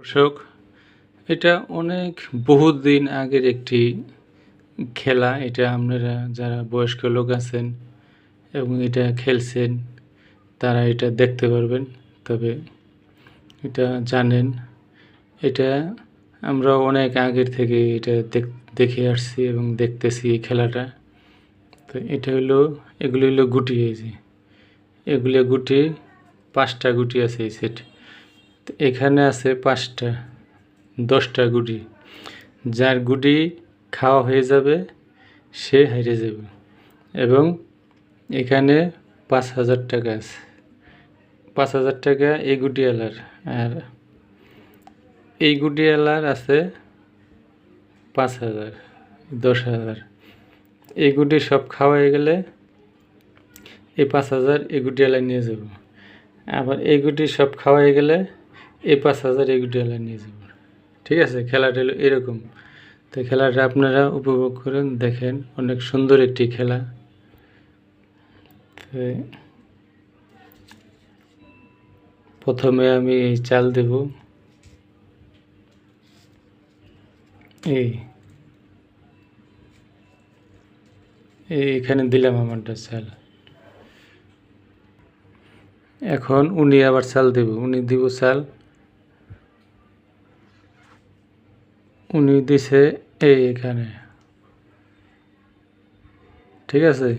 দর্শক, এটা অনেক বহুদিন আগের একটি খেলা। এটা আপনারা যারা বয়স্ক লোক আছেন এবং এটা খেলছেন, তারা এটা দেখতে পারবেন। তবে এটা জানেন, এটা আমরা অনেক আগের থেকে এটা দেখ- আসছি এবং দেখতেছি এই খেলাটা। তো এটা হলো, এগুলো হলো গুটি যে। এগুলো গুটি, পাঁচটা গুটি আছে এই সেট এখানে আছে পাঁচটা, দশটা গুটি। যার গুটি খাওয়া হয়ে যাবে, সে হেরে যাবে। এবং এখানে পাঁচ হাজার টাকা আছে। পাঁচ হাজার টাকা এই গুটিওয়ালার। আর এই গুটিওয়ালার আছে পাঁচ হাজার, দশ হাজার। এই গুটি সব খাওয়া হয়ে গেলে এই পাঁচ হাজার এই গুটিওয়ালা নিয়ে যাব। আবার এই গুটি সব খাওয়া হয়ে গেলে এই পাঁচ হাজার এই গুটিওয়ালা নিয়ে যাব। ঠিক আছে? খেলাটা হলো এরকম। তো খেলাটা আপনারা উপভোগ করেন, দেখেন অনেক সুন্দর একটি খেলা। প্রথমে আমি এই চাল দেব। এই এখানে দিলাম আমারটা চাল। এখন উনি আবার চাল দেব। উনি দিব চাল। উনি দিছে এই এখানে। ঠিক আছে?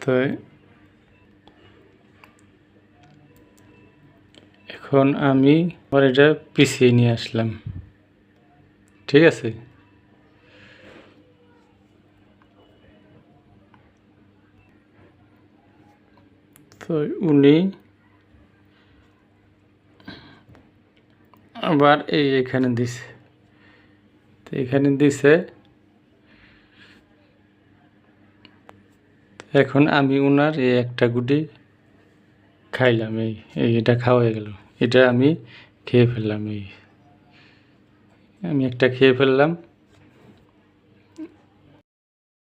তো এখন আমি আবার এটা পিছিয়ে নিয়ে আসলাম। ঠিক আছে? তো উনি আবার এই এখানে দিছে। তো এখানে দিছে। এখন আমি ওনার এই একটা গুটি খাইলাম এই এটা খাওয়া হয়ে গেল। এটা আমি খেয়ে ফেললাম, এই। আমি একটা খেয়ে ফেললাম।